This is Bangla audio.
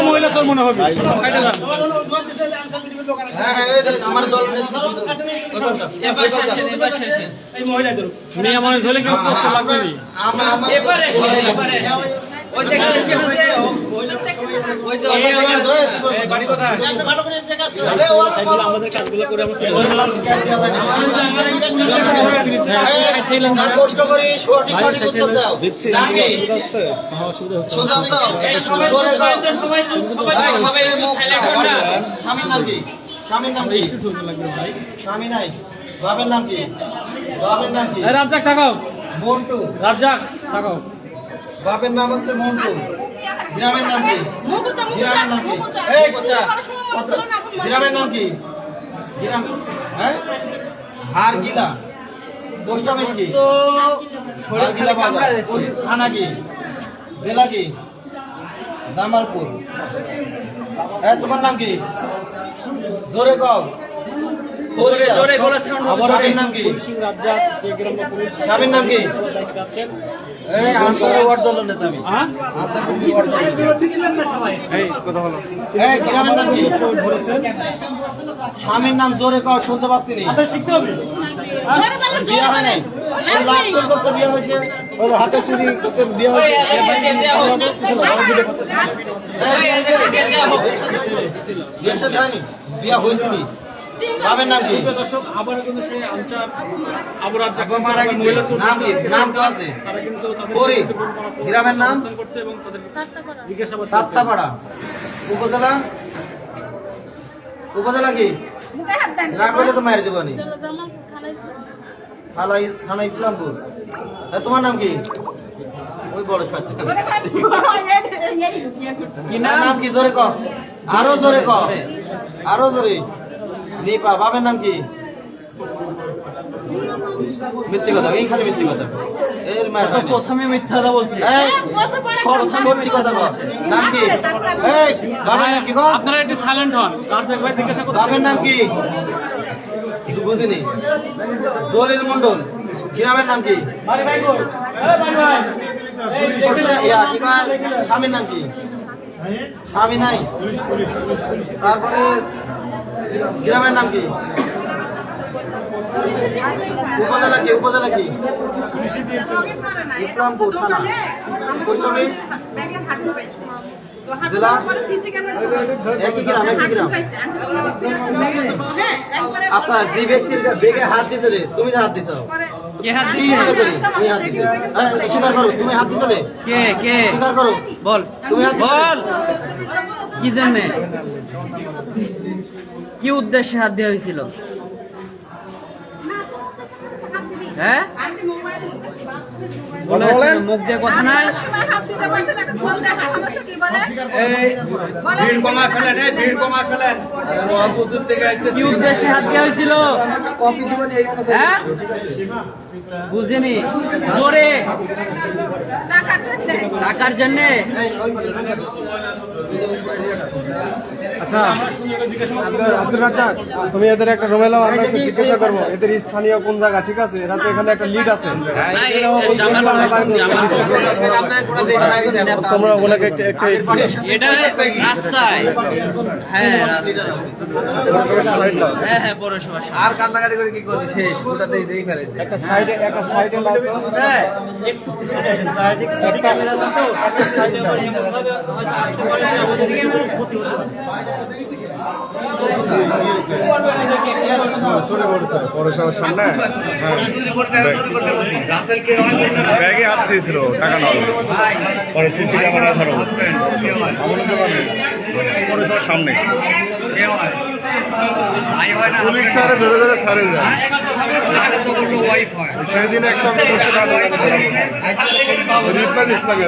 মহিলা চোর মনে হবে মেয়ে মনে ধরলে কেউ লাগবে নি। স্বামীর নাম কি স্বামীর নাম কি স্বামী নাই বাবার নাম কি বাবার নাম কি রাজ্জাক থাকাও মন্টু রাজ্জাক থাকাও বাপের নাম আছে মন্টু। গ্রামের নাম কি? গ্রামের নাম কি? এই গ্রামের নাম কি? গ্রাম হ্যাঁ? হার গিলা। পোস্ট অফিস কি? থানা কি? জেলা কি? জামালপুর। হ্যাঁ তোমার নাম কি? জোরে কও। জোরে জোরে গলা ছাউন্ড নাম কি? স্বামীর নাম কি? হ্যাঁ স্বামীর নাম জোরে কও শুনতে পাচ্ছি নি বিয়ে হয় নাই বিয়ে হয়েছে ওই হাতে চুরি বিয়ে হয়েছে বিয়ে হয়েছে? বিয়ে সাথে হয়নি বিয়ে হয়েছে নি বাবার নাম কি? দর্শক আবার কিন্তু সেই আনচার আবু রাজ্জাক মারা গেছে নাম কি? নাম তো আছে। তারা কিন্তু তাদের ফরিদ। ছেলেকে বোন পাড়া গ্রামের নাম? করছে এবং তাদের জিজ্ঞাসাবাদ তাত্তাপাড়া। উপজেলা? উপজেলা কি? না করলে তো মারি দেবো থানা ইসলামপুর। তোমার নাম কি? ওই বড় সাথে কি নাম? কি? জোরে ক। আরও জোরে ক। আরও জোরে। দীপা বাবার নাম কি? মিথ্যে কথা এই খালি মিথ্যে কথা। এর হয়। প্রথমে বলছে। কথা নাম কি? এই বাবার নাম কি আপনারা একটু সাইলেন্ট হন। রাজ্জাক ভাই জিজ্ঞাসা করতে বাবার নাম কি? কিছু বুঝিনি। জলিল মন্ডল গ্রামের নাম কি? স্বামীর নাম কি? স্বামী নাই? তারপরে গ্রামের নাম কি? উপজেলা কি? উপজেলা কি? ইসলামপুর থানা। Post office? জেলা? একই গ্রাম একই গ্রাম। আচ্ছা যে ব্যক্তির বেগে হাত দিছে রে তুমি হাত দিছো? হ্যাঁ, স্বীকার করো তুমি হাত দিছো রে। কে কে? স্বীকার করো। বল। তুমি হাত বল। কি জন্য কি উদ্দেশ্যে হাত দেওয়া হয়েছিল? হ্যাঁ? মুখ দিয়ে কথা নাই। ভিড় কমা ফেলেন ভিড় কমা ফেলেন। মহাপুতুর থেকে কি উদ্দেশ্যে হাত দেওয়া হয়েছিল? কপি দিবেন এই কথা। হ্যাঁ? বুঝিনি। জোরে। টাকার জন্যে। আচ্ছা আব্দুল আব্দুল রাজ্জাক তুমি এদের একটা রুমে নাও আমরা একটু জিজ্ঞাসা করব। এদের স্থানীয় কোন জায়গা? ঠিক আছে এরা তো এখানে একটা লিড আছে। তোমরা ওনাকে একটু একটু এটা রাস্তায়। হ্যাঁ হ্যাঁ হ্যাঁ পৌরসভা আর কান্নাকাটি করে কি করছি শেষ ওটাতেই দিয়ে ফেলে একটা সাইডে একটা সাইডে হ্যাঁ একটু চারিদিক সিসি ক্যামেরা আছে তো। সাইডে আবার এমন ভাবে হয়তো আসতে পারে যে ওদিকে ক্ষতি হতে পারে। চলে পড়েছে পৌরসভার সামনে ব্যাগে হাত দিয়েছিল টাকা নাও পরে সিসি ক্যামেরা ধরো পৌরসভার সামনে পুলিশটা ধরে ধরে ছাড়ে যায় সেদিন একটা রিপ্লাই দিস লাগে